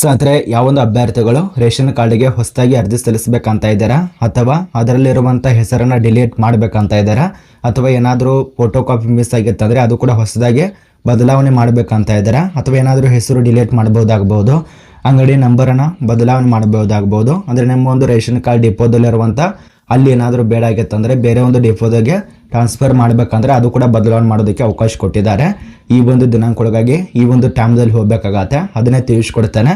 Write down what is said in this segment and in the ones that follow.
So ಅಂದರೆ ಯಾವೊಂದು ಅಭ್ಯರ್ಥಿಗಳು ರೇಷನ್ ಕಾರ್ಡಿಗೆ ಹೊಸದಾಗಿ ಅರ್ಜಿ ಸಲ್ಲಿಸಬೇಕಂತ ಇದ್ದಾರಾ? ಅಥವಾ ಅದರಲ್ಲಿರುವಂಥ ಹೆಸರನ್ನು ಡಿಲೀಟ್ ಮಾಡಬೇಕಂತ ಇದ್ದಾರಾ? ಅಥವಾ ಏನಾದರೂ ಫೋಟೋ ಕಾಪಿ ಮಿಸ್ ಆಗಿತ್ತಂದರೆ ಅದು ಕೂಡ ಹೊಸದಾಗಿ ಬದಲಾವಣೆ ಮಾಡಬೇಕಂತ ಇದ್ದಾರಾ? ಅಥವಾ ಏನಾದರೂ ಹೆಸರು ಡಿಲೀಟ್ ಮಾಡ್ಬೋದಾಗ್ಬೋದು? ಅಂಗಡಿ ನಂಬರನ್ನು ಬದಲಾವಣೆ ಮಾಡ್ಬೋದಾಗ್ಬೋದು? ಅಂದರೆ ನಮ್ಮ ಒಂದು ರೇಷನ್ ಕಾರ್ಡ್ ಡಿಪೋದಲ್ಲಿರುವಂಥ ಅಲ್ಲಿ ಏನಾದರೂ ಬೇಡ ಆಗಿತ್ತಂದರೆ ಬೇರೆ ಒಂದು ಡಿಪೋದಾಗೆ ಟ್ರಾನ್ಸ್ಫರ್ ಮಾಡಬೇಕಂದ್ರೆ ಅದು ಕೂಡ ಬದಲಾವಣೆ ಮಾಡೋದಕ್ಕೆ ಅವಕಾಶ ಕೊಟ್ಟಿದ್ದಾರೆ. ಈ ಒಂದು ದಿನಾಂಕಗಳಿಗಾಗಿ ಈ ಒಂದು ಟೈಮ್ದಲ್ಲಿ ಹೋಗಬೇಕಾಗತ್ತೆ. ಅದನ್ನೇ ತಿಳಿಸ್ಕೊಡ್ತೇನೆ.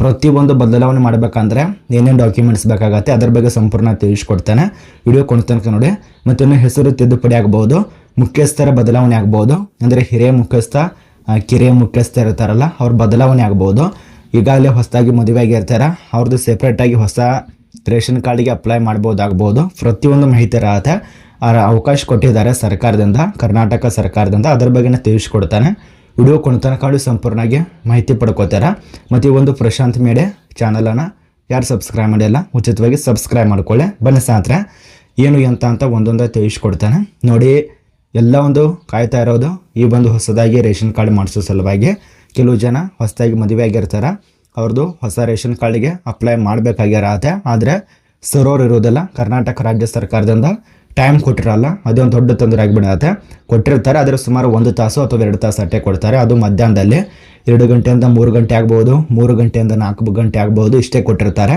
ಪ್ರತಿಯೊಂದು ಬದಲಾವಣೆ ಮಾಡಬೇಕಂದ್ರೆ ಏನೇನು ಡಾಕ್ಯುಮೆಂಟ್ಸ್ ಬೇಕಾಗತ್ತೆ, ಅದ್ರ ಬಗ್ಗೆ ಸಂಪೂರ್ಣ ತಿಳಿಸ್ಕೊಡ್ತೇನೆ. ವಿಡಿಯೋ ತನಕ ನೋಡಿ. ಮತ್ತು ಇನ್ನು ಹೆಸರು ತಿದ್ದುಪಡಿ ಆಗ್ಬೋದು, ಮುಖ್ಯಸ್ಥರ ಬದಲಾವಣೆ ಆಗ್ಬೋದು, ಅಂದರೆ ಹಿರಿಯ ಮುಖ್ಯಸ್ಥ ಕಿರಿಯ ಮುಖ್ಯಸ್ಥ ಇರ್ತಾರಲ್ಲ, ಅವ್ರ ಬದಲಾವಣೆ ಆಗ್ಬೋದು. ಈಗಾಗಲೇ ಹೊಸದಾಗಿ ಮದುವೆ ಆಗಿರ್ತಾರೆ ಅವ್ರದ್ದು ಸೆಪ್ರೇಟಾಗಿ ಹೊಸ ರೇಷನ್ ಕಾರ್ಡಿಗೆ ಅಪ್ಲೈ ಮಾಡ್ಬೋದಾಗ್ಬೋದು. ಪ್ರತಿಯೊಂದು ಮಾಹಿತಿ ಇರತ್ತೆ. ಅವಕಾಶ ಕೊಟ್ಟಿದ್ದಾರೆ ಸರ್ಕಾರದಿಂದ, ಕರ್ನಾಟಕ ಸರ್ಕಾರದಿಂದ, ಅದ್ರ ಬಗ್ಗೆನೇ ತಿಳಿಸ್ಕೊಡ್ತಾನೆ. ವಿಡಿಯೋ ಕೊಡ್ತಾನೆ ಸಂಪೂರ್ಣವಾಗಿ ಮಾಹಿತಿ ಪಡ್ಕೋತಾರ? ಮತ್ತು ಒಂದು ಪ್ರಶಾಂತ್ ಮೇಡೆ ಚಾನಲನ್ನು ಯಾರು ಸಬ್ಸ್ಕ್ರೈಬ್ ಮಾಡಿಲ್ಲ, ಉಚಿತವಾಗಿ ಸಬ್ಸ್ಕ್ರೈಬ್ ಮಾಡ್ಕೊಳ್ಳಿ. ಬನ್ನಿ ಸಾತ್ರ ಏನು ಎಂತ ಅಂತ ಒಂದೊಂದೇ ತಿಳಿಸ್ಕೊಡ್ತಾನೆ. ನೋಡಿ, ಎಲ್ಲ ಒಂದು ಕಾಯ್ತಾ ಇರೋದು, ಈ ಒಂದು ಹೊಸದಾಗಿ ರೇಷನ್ ಕಾರ್ಡ್ ಮಾಡಿಸೋ ಸಲುವಾಗಿ ಕೆಲವು ಜನ ಹೊಸದಾಗಿ ಮದುವೆ ಆಗಿರ್ತಾರೆ ಅವ್ರದ್ದು ಹೊಸ ರೇಷನ್ ಕಾರ್ಡಿಗೆ ಅಪ್ಲೈ ಮಾಡಬೇಕಾಗಿರತ್ತೆ. ಆದರೆ ಸರೋರ್ ಇರೋದಿಲ್ಲ ಕರ್ನಾಟಕ ರಾಜ್ಯ ಸರ್ಕಾರದಿಂದ ಟೈಮ್ ಕೊಟ್ಟಿರಲ್ಲ ಅದೊಂದು ದೊಡ್ಡ ತೊಂದರೆ ಆಗಿಬಿಡುತ್ತೆ. ಕೊಟ್ಟಿರ್ತಾರೆ, ಆದರೆ ಸುಮಾರು ಒಂದು ತಾಸು ಅಥವಾ ಎರಡು ತಾಸು ಅಟ್ಟೆ ಕೊಡ್ತಾರೆ. ಅದು ಮಧ್ಯಾಹ್ನದಲ್ಲಿ ಎರಡು ಗಂಟೆಯಿಂದ ಮೂರು ಗಂಟೆ ಆಗ್ಬೋದು, ಮೂರು ಗಂಟೆಯಿಂದ ನಾಲ್ಕು ಗಂಟೆ ಆಗ್ಬೋದು, ಇಷ್ಟೇ ಕೊಟ್ಟಿರ್ತಾರೆ.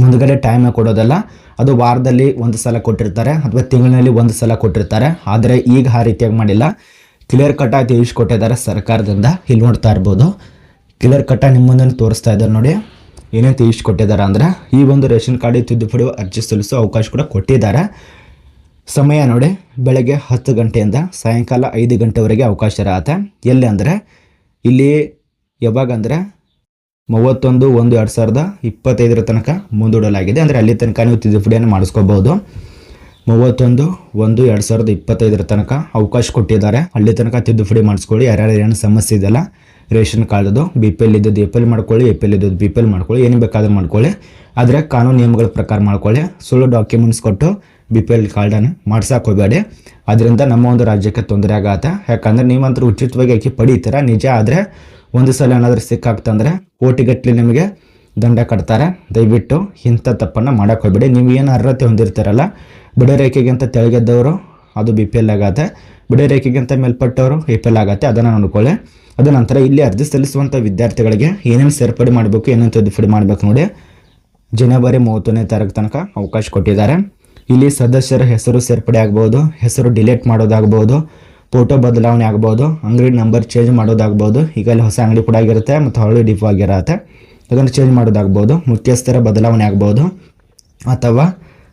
ಮುಂದ್ಗಡೆ ಟೈಮ್ ಕೊಡೋದಲ್ಲ, ಅದು ವಾರದಲ್ಲಿ ಒಂದು ಸಲ ಕೊಟ್ಟಿರ್ತಾರೆ, ಅಥವಾ ತಿಂಗಳಿನಲ್ಲಿ ಒಂದು ಸಲ ಕೊಟ್ಟಿರ್ತಾರೆ. ಆದರೆ ಈಗ ಆ ರೀತಿಯಾಗಿ ಮಾಡಿಲ್ಲ. ಕ್ಲಿಯರ್ ಕಟ್ಟಾಗಿ ಕೊಟ್ಟಿದ್ದಾರೆ ಸರ್ಕಾರದಿಂದ. ಇಲ್ಲಿ ನೋಡ್ತಾ ಇರ್ಬೋದು. ಕ್ಲಿಯರ್ ಕಟ್ಟಾಗಿ ನಿಮ್ಮ ಮುಂದೆ ತೋರಿಸ್ತಾ ಇದ್ದಾರೆ ನೋಡಿ. ಏನೇನು ಕೊಟ್ಟಿದ್ದಾರೆ ಅಂದರೆ, ಈ ಒಂದು ರೇಷನ್ ಕಾರ್ಡಿಗೆ ತಿದ್ದುಪಡಿ ಅರ್ಜಿ ಸಲ್ಲಿಸೋ ಅವಕಾಶ ಕೂಡ ಕೊಟ್ಟಿದ್ದಾರೆ. ಸಮಯ ನೋಡಿ. ಬೆಳಗ್ಗೆ ಹತ್ತು ಗಂಟೆಯಿಂದ ಸಾಯಂಕಾಲ ಐದು ಗಂಟೆವರೆಗೆ ಅವಕಾಶ ಇರತ್ತೆ. ಎಲ್ಲಿ ಅಂದರೆ, ಇಲ್ಲಿ ಯಾವಾಗ ಅಂದರೆ, ಮೂವತ್ತೊಂದು ಒಂದು ಎರಡು ಸಾವಿರದ ಇಪ್ಪತ್ತೈದರ ತನಕ ಮುಂದೂಡಲಾಗಿದೆ. ಅಂದರೆ ಅಲ್ಲಿ ತನಕ ನೀವು ತಿದ್ದುಪಡಿಯನ್ನು ಮಾಡಿಸ್ಕೋಬೋದು. ಮೂವತ್ತೊಂದು ಒಂದು ಎರಡು ಸಾವಿರದ ಇಪ್ಪತ್ತೈದರ ತನಕ ಅವಕಾಶ ಕೊಟ್ಟಿದ್ದಾರೆ. ಅಲ್ಲಿ ತನಕ ತಿದ್ದುಪಡಿ ಮಾಡಿಸ್ಕೊಳ್ಳಿ. ಯಾರ್ಯಾರು ಏನು ಸಮಸ್ಯೆ ಇದೆಯಲ್ಲ, ರೇಷನ್ ಕಾರ್ಡ್ದು ಬಿ ಪಿ ಎಲ್ ಇದ್ದದ್ದು ಎ ಪಿ ಎಲ್ ಮಾಡ್ಕೊಳ್ಳಿ ಎ ಪಿ ಎಲ್ ಇದ್ದದ್ದು ಬಿ ಪಿ ಎಲ್ ಮಾಡ್ಕೊಳ್ಳಿ ಏನು ಬೇಕಾದರೂ ಮಾಡ್ಕೊಳ್ಳಿ. ಆದರೆ ಕಾನೂನು ನಿಯಮಗಳ ಪ್ರಕಾರ ಮಾಡ್ಕೊಳ್ಳಿ. ಸುಳ್ಳು ಡಾಕ್ಯುಮೆಂಟ್ಸ್ ಕೊಟ್ಟು ಬಿ ಪಿ ಎಲ್ ಕಾರ್ಡನ್ನು ಮಾಡ್ಸಕ್ಕೆ ಹೋಗಬೇಡಿ. ಅದರಿಂದ ನಮ್ಮ ಒಂದು ರಾಜ್ಯಕ್ಕೆ ತೊಂದರೆ ಆಗತ್ತೆ. ಯಾಕಂದರೆ ನೀವಂತರೂ ಉಚಿತವಾಗಿ ಅಕ್ಕಿ ಪಡೀತೀರ, ನಿಜ ಆದರೆ ಒಂದು ಸಲ ಏನಾದರೂ ಸಿಕ್ಕಾಗ್ತಂದರೆ ಕೋಟಿಗಟ್ಟಲೆ ನಿಮಗೆ ದಂಡ ಕಟ್ತಾರೆ. ದಯವಿಟ್ಟು ಇಂಥ ತಪ್ಪನ್ನು ಮಾಡೋಕೆ ಹೋಗಬೇಡಿ. ನೀವು ಏನು ಅರ್ಹತೆ ಹೊಂದಿರ್ತೀರಲ್ಲ, ಬಡ ರೇಖೆಗಿಂತ ತೆಳಗೆದ್ದವರು ಅದು ಬಿ ಪಿ ಎಲ್ ಆಗತ್ತೆ. ಬಡ ರೇಖೆಗಿಂತ ಮೇಲ್ಪಟ್ಟವರು ಎ ಪಿ ಎಲ್ ಆಗತ್ತೆ. ಅದನ್ನು ನೋಡ್ಕೊಳ್ಳಿ. ಅದ ನಂತರ ಇಲ್ಲಿ ಅರ್ಜಿ ಸಲ್ಲಿಸುವಂಥ ವಿದ್ಯಾರ್ಥಿಗಳಿಗೆ ಏನೇನು ಸೇರ್ಪಡೆ ಮಾಡಬೇಕು, ಏನೇನು ತಿದ್ದುಪಡಿ ಮಾಡಬೇಕು ನೋಡಿ. ಜನವರಿ ಮೂವತ್ತನೇ ತಾರೀಕು ತನಕ ಅವಕಾಶ ಕೊಟ್ಟಿದ್ದಾರೆ. ಇಲ್ಲಿ ಸದಸ್ಯರ ಹೆಸರು ಸೇರ್ಪಡೆ ಆಗ್ಬೋದು, ಹೆಸರು ಡಿಲೀಟ್ ಮಾಡೋದಾಗ್ಬೋದು ಫೋಟೋ ಬದಲಾವಣೆ ಆಗ್ಬೋದು, ಅಂಗಡಿ ನಂಬರ್ ಚೇಂಜ್ ಮಾಡೋದಾಗ್ಬೋದು ಈಗ ಅಲ್ಲಿ ಹೊಸ ಅಂಗಡಿ ಕೂಡ ಆಗಿರುತ್ತೆ ಮತ್ತು ಹಳ್ಳಿ ಡಿಪೋ ಆಗಿರುತ್ತೆ. ಅದನ್ನು ಚೇಂಜ್ ಮಾಡೋದಾಗ್ಬೋದು, ಮುಖ್ಯಸ್ಥರ ಬದಲಾವಣೆ ಆಗ್ಬೋದು, ಅಥವಾ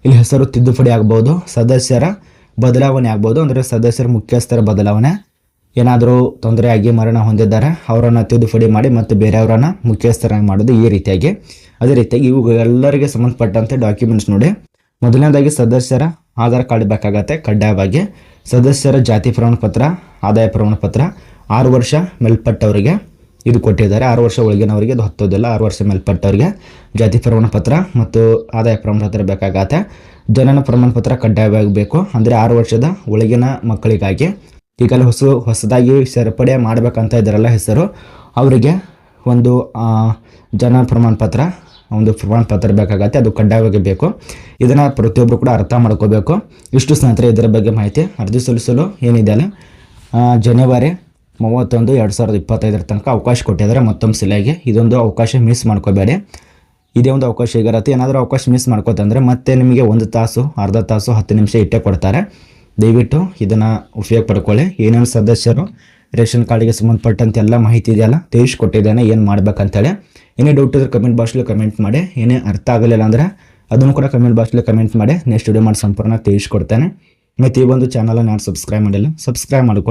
ಇಲ್ಲಿ ಹೆಸರು ತಿದ್ದುಪಡಿ ಆಗ್ಬೋದು, ಸದಸ್ಯರ ಬದಲಾವಣೆ ಆಗ್ಬೋದು, ಅಂದರೆ ಸದಸ್ಯರ ಮುಖ್ಯಸ್ಥರ ಬದಲಾವಣೆ. ಏನಾದರೂ ತೊಂದರೆ ಆಗಿ ಮರಣ ಹೊಂದಿದ್ದಾರೆ, ಅವರನ್ನು ತಿದ್ದುಪಡಿ ಮಾಡಿ ಮತ್ತು ಬೇರೆಯವರನ್ನು ಮುಖ್ಯಸ್ಥರಾಗಿ ಮಾಡೋದು ಈ ರೀತಿಯಾಗಿ. ಅದೇ ರೀತಿಯಾಗಿ ಇವು ಎಲ್ಲರಿಗೆ ಸಂಬಂಧಪಟ್ಟಂತೆ ಡಾಕ್ಯುಮೆಂಟ್ಸ್ ನೋಡಿ. ಮೊದಲನೇದಾಗಿ ಸದಸ್ಯರ ಆಧಾರ್ ಕಾರ್ಡ್ ಬೇಕಾಗತ್ತೆ ಕಡ್ಡಾಯವಾಗಿ. ಸದಸ್ಯರ ಜಾತಿ ಪ್ರಮಾಣ ಪತ್ರ ಆದಾಯ ಪ್ರಮಾಣ ಪತ್ರ ಆರು ವರ್ಷ ಮೇಲ್ಪಟ್ಟವರಿಗೆ ಇದು ಕೊಟ್ಟಿದ್ದಾರೆ. ಆರು ವರ್ಷ ಒಳಗಿನವರಿಗೆ ಇದು ಹತ್ತೋದಿಲ್ಲ ಆರು ವರ್ಷ ಮೇಲ್ಪಟ್ಟವರಿಗೆ ಜಾತಿ ಪ್ರಮಾಣ ಪತ್ರ ಮತ್ತು ಆದಾಯ ಪ್ರಮಾಣ ಪತ್ರ ಬೇಕಾಗತ್ತೆ. ಜನನ ಪ್ರಮಾಣ ಪತ್ರ ಕಡ್ಡಾಯವಾಗಿ ಬೇಕು ಅಂದರೆ ಆರು ವರ್ಷದ ಒಳಗಿನ ಮಕ್ಕಳಿಗಾಗಿ. ಈಗಲೇ ಹೊಸ ಹೊಸದಾಗಿ ಸೇರ್ಪಡೆ ಮಾಡಬೇಕಂತ ಇದ್ದಾರಲ್ಲ ಹೆಸರು ಅವರಿಗೆ ಒಂದು ಆ, ಜನನ ಪ್ರಮಾಣ ಪತ್ರ ಒಂದು ಪ್ರಮಾಣ ಪತ್ರ ಬೇಕಾಗತ್ತೆ, ಅದು ಕಡ್ಡಾಯವಾಗಿ ಬೇಕು. ಇದನ್ನು ಪ್ರತಿಯೊಬ್ಬರು ಕೂಡ ಅರ್ಥ ಮಾಡ್ಕೋಬೇಕು. ಇಷ್ಟು ಸ್ನೇಹಿತರೆ, ಇದರ ಬಗ್ಗೆ ಮಾಹಿತಿ ಅರ್ಜಿ ಸಲ್ಲಿಸಲು ಏನಿದೆ ಅಲ್ಲ ಜನವರಿ ಮೂವತ್ತೊಂದು ಎರಡು ಸಾವಿರದ ಇಪ್ಪತ್ತೈದರ ತನಕ ಅವಕಾಶ ಕೊಟ್ಟಿದ್ದಾರೆ. ಮತ್ತೊಂದು ಸಿಲೆಗೆ ಇದೊಂದು ಅವಕಾಶ ಮಿಸ್ ಮಾಡ್ಕೋಬೇಡಿ. ಇದೇ ಒಂದು ಅವಕಾಶ ಈಗಿರತ್ತೆ. ಏನಾದರೂ ಅವಕಾಶ ಮಿಸ್ ಮಾಡ್ಕೋತಂದರೆ ಮತ್ತೆ ನಿಮಗೆ ಒಂದು ತಾಸು, ಅರ್ಧ ತಾಸು, ಹತ್ತು ನಿಮಿಷ ಇಟ್ಟೇ ಕೊಡ್ತಾರೆ. ದಯವಿಟ್ಟು ಇದನ್ನು ಉಪಯೋಗ ಪಡ್ಕೊಳ್ಳಿ ಏನೇನು ಸದಸ್ಯರು ರೇಷನ್ ಕಾರ್ಡಿಗೆ ಸಂಬಂಧಪಟ್ಟಂತೆ ಎಲ್ಲ ಮಾಹಿತಿ ಇದೆಯಲ್ಲ, ತಿಳಿಸ್ಕೊಟ್ಟಿದ್ದೇನೆ, ಏನು ಮಾಡ್ಬೇಕಂತೇಳಿ. ಏನೇ ಡೌಟ್ ಇದ್ರೆ ಕಮೆಂಟ್ ಬಾಕ್ಸಲ್ಲಿ ಕಮೆಂಟ್ ಮಾಡಿ. ಏನೇ ಅರ್ಥ ಆಗಲಿಲ್ಲ ಅಂದರೆ ಅದನ್ನು ಕೂಡ ಕಮೆಂಟ್ ಬಾಕ್ಸಲ್ಲಿ ಕಮೆಂಟ್ ಮಾಡಿ. ನೆಕ್ಸ್ಟ್ ವಿಡಿಯೋ ಮಾಡಿ ಸಂಪೂರ್ಣ ತಿಳಿಸ್ಕೊಡ್ತೇನೆ. ಮತ್ತು ಈ ಒಂದು ಚಾನಲನ್ನು ಯಾರು ಸಬ್ಸ್ಕ್ರೈಬ್ ಮಾಡಿಲ್ಲ ಸಬ್ಸ್ಕ್ರೈಬ್ ಮಾಡ್ಕೊಳ್ಳಿ.